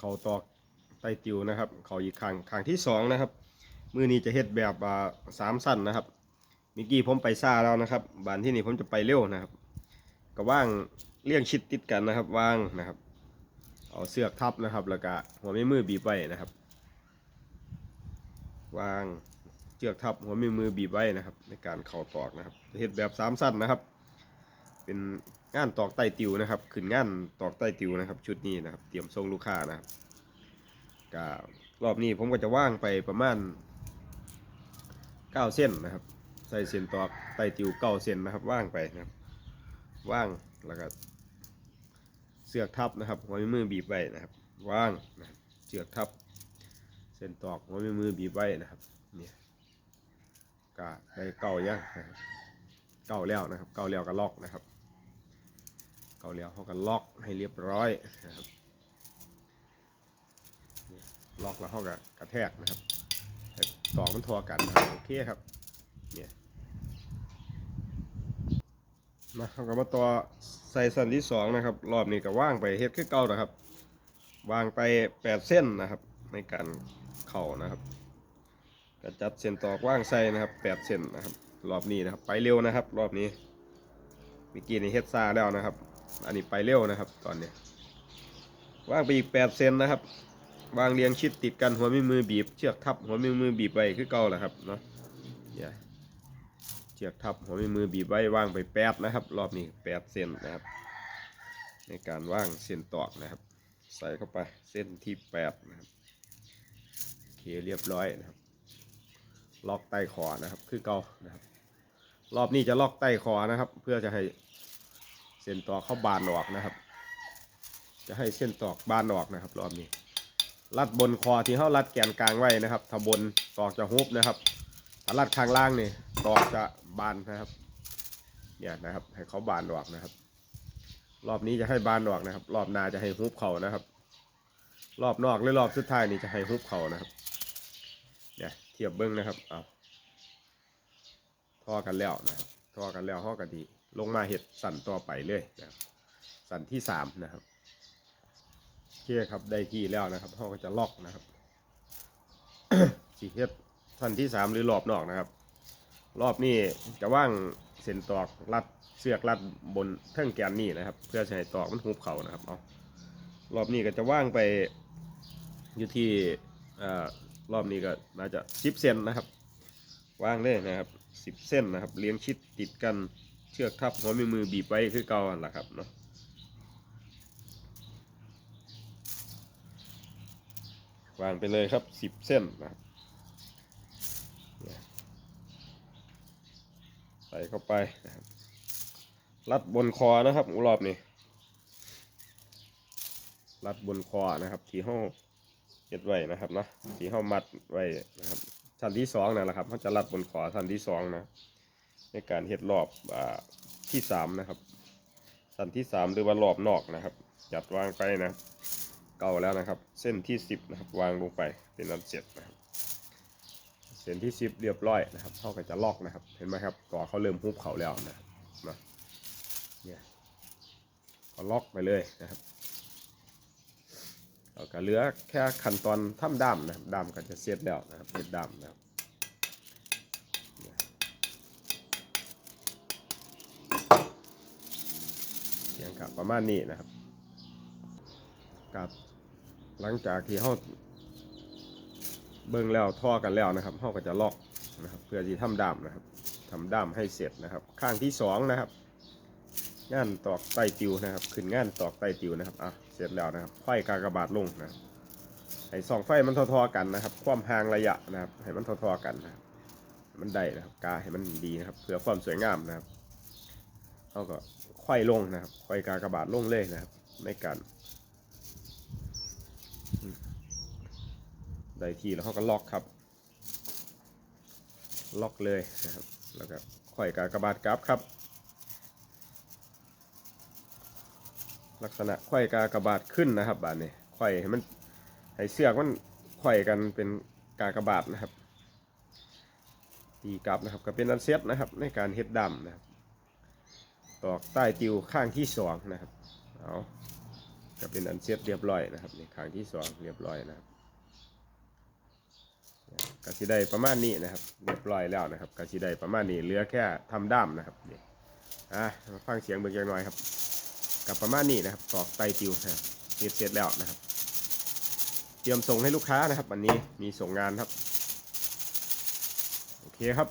เขาตอกไตติวนะครับ เขาอีกครั้งครั้งที่สองนะครับ มือนี้จะเฮ็ดแบบอ่าสามสั้นนะครับเมื่อกี้ผมไปซ่าแล้วนะครับบานที่นี่ผมจะไปเร็วนะครับก็ว่างเลี่ยงชิดติดกันนะครับว่างนะครับ เอาเสือกทับนะครับ แล้วก็หัวไม่มือบีบไว้นะครับวางเชือกทับหัวไม่มือบีบไว้นะครับ ในการเข่าตอกนะครับเฮ็ดแบบสามสั้นนะครับ เป็นงานตอกไตติวนะครับขึ้นงานตอกไตติวนะครับ ชุดนี้นะครับ เตรียมส่งลูกค้านะครับก็รอบนี้ผมก็จะว่างไปประมาณ9เส้นนะครับ ใส่เส้นตอกไตติวเก้าเส้นนะครับ ว่างไปนะครับว่างแล้วก็เสือกทับนะครับหัวมือบีบไว้นะครับ ว่างนะครับเสือกทับ เส้นตอกหัวมือบีบไว้นะครับเนี่ยก็ได้เก้าย่างนะครับเก้าแล้วนะครับ เก้าแล้วก็ล็อกนะครับ เกาเหลียวเขาก็ล็อกให้เรียบร้อยนะครับล็อกแล้วเขาก็กระแทกนะครับให้ต่อมันทัวกันนะครับโอเคครับเนี่ยมาเขาก็มาต่อใส่สันที่สองนะครับ รอบนี้ก็ว่างไปเฮ็ดคือเก่านะครับวางไปแปดเส้นนะครับ ในการเข่านะครับก็จัดเส้นตอกว่างใส่นะครับแปดเส้นนะครับ รอบนี้นะครับ ไปเร็วนะครับ รอบนี้เมื่อกี้ในเฮ็ดซาแล้วนะครับ อันนี้ไปเร็วนะครับ ตอนนี้วางไปอีก8เซนนะครับ วางเรียงชิดติดกันหัวมือมือบีบ เชือกทับหัวมือมือบีบไว้คือเก่าแหละครับเนาะเนี่ยเชือกทับหัวมือมือบีบไว้วางไปแปดนะครับ รอบนี้8เซนนะครับ ในการว่างเส้นตอกนะครับ ใส่เข้าไปเส้นที่8นะครับโอเคเรียบร้อยนะครับ ล็อกใต้คอนะครับ คือเก่านะครับ รอบนี้จะล็อกใต้คอนะครับ เพื่อจะให้ ส้นตอกเข้าบานออกนะครับ จะให้เส้นตอกบานออกนะครับ รอบนี้ รัดบนคอที่เขารัดแกนกลางไว้นะครับ ถ้าบนตอกจะฮุบนะครับถ้ารัดข้างล่างนี่ตอกจะบานนะครับ เนี่ยนะครับ ให้เขาบานออกนะครับ รอบนี้จะให้บานออกนะครับ รอบหน้าจะให้ฮุบเข่านะครับ รอบนอกหรือรอบสุดท้ายนี่จะให้ฮุบเข่านะครับเนี่ยเทียบเบิ้งนะครับเอาท่อกันแล้วนะครับ ทอกันแล้วห่อกันดีลงมาเห็ดสั่นต่อไปเลยนะครับ สั่นที่สามนะครับเคครับได้ที่แล้วนะครับเขาก็จะล็อกนะครับสีเฮ็ดสั่นที่สามหรือรอบนอกนะครับ รอบนี้จะว่างเส้นตอกรัดเสือกรัดบนเท่งแกนนี่นะครับ เพื่อให้ตอกมันหุบเขานะครับเอารอบนี้ก็จะว่างไปอยู่ที่อ่อรอบนี้ก็น่าจะสิบเซนนะครับ ว่างเลยนะครับ สิบเส้นนะครับ เลี้ยงชิดติดกันเชือกทับหัวมือมือบีบไว้คือเก่าหั่นล่ะครับเนาะวางไปเลยครับสิบเส้นนะครับใส่เข้าไปนะครับรัดบนคอนะครับรอบนี้รัดบนคอนะครับ ที่ห้องเก็ดไว้นะครับเนาะที่ห้องมัดไว้นะครับ ชั้นที่สองนั่นแหละครับเขาจะรัดบนขวาชั้นที่สองนะ ในการเฮ็ดรอบอาที่สามนะครับชั้นที่สามหรือว่ารอบนอกนะครับจัดวางไปนะเก่าแล้วนะครับ เส้นที่สิบนะครับวางลงไปเป็นอันเสร็จนะครับเส้นที่สิบเรียบร้อยนะครับเขาก็จะล็อกนะครับ เห็นไหมครับต่อเขาเริ่มฮุบเขาแล้วนะนะเนี่ยเขาล็อกไปเลยนะครับ ก็เหลือแค่ขั้นตอนทำด้ามนะครับด้ามก็จะเสร็จแล้วนะครับเสร็จด้ามนะครับเนี่ยเสียงกับประมาณนี้นะครับกับหลังจากที่เขาเบิ่งแล้วท่อกันแล้วนะครับเขาก็จะล็อกนะครับ เพื่อที่ทำด้ามนะครับทำด้ามให้เสร็จนะครับ ข้างที่สองนะครับ งานตอกไตติวนะครับ ขึ้นงานตอกไตติวนะครับ อะ เสร็จแล้วนะครับไฟกากระบาดลงนะให้สองไฟมันทอๆกันนะครับ ความห่างระยะนะครับ ให้มันทอๆกันนะมันได้นะครับ กาให้มันดีนะครับ เพื่อความสวยงามนะครับเขาก็ไขว้ลงนะครับไขว้กากระบาดลงเลยนะครับ ในการได้ทีแล้วเขาก็ล็อกครับ ล็อกเลยนะครับ แล้วก็ไขว้กากระบาดกลับครับ ลักษณะไขว้กากระบาดขึ้นนะครับบาดนี้ไขว้ให้มันให้เสือกมันไขว้กันเป็นกากระบาดนะครับตีกลับนะครับก็เป็นอันเซตนะครับในการเฮ็ดดำนะครับตอกใต้ติวข้างที่สองนะครับเอาก็เป็นอันเสร็จเรียบร้อยนะครับนี่ครั้งที่สองเรียบร้อยนะครับก็สิได้ประมาณนี้นะครับเรียบร้อยแล้วนะครับก็สิได้ประมาณนี้เหลือแค่ทำด้ามนะครับนี่อะฟังเสียงเบิกย่างน้อยครับ กับประมาณนี้นะครับตอกไตติวนะครับเสร็จเสร็จแล้วนะครับ เตรียมส่งให้ลูกค้านะครับ วันนี้มีส่งงานครับ โอเคครับ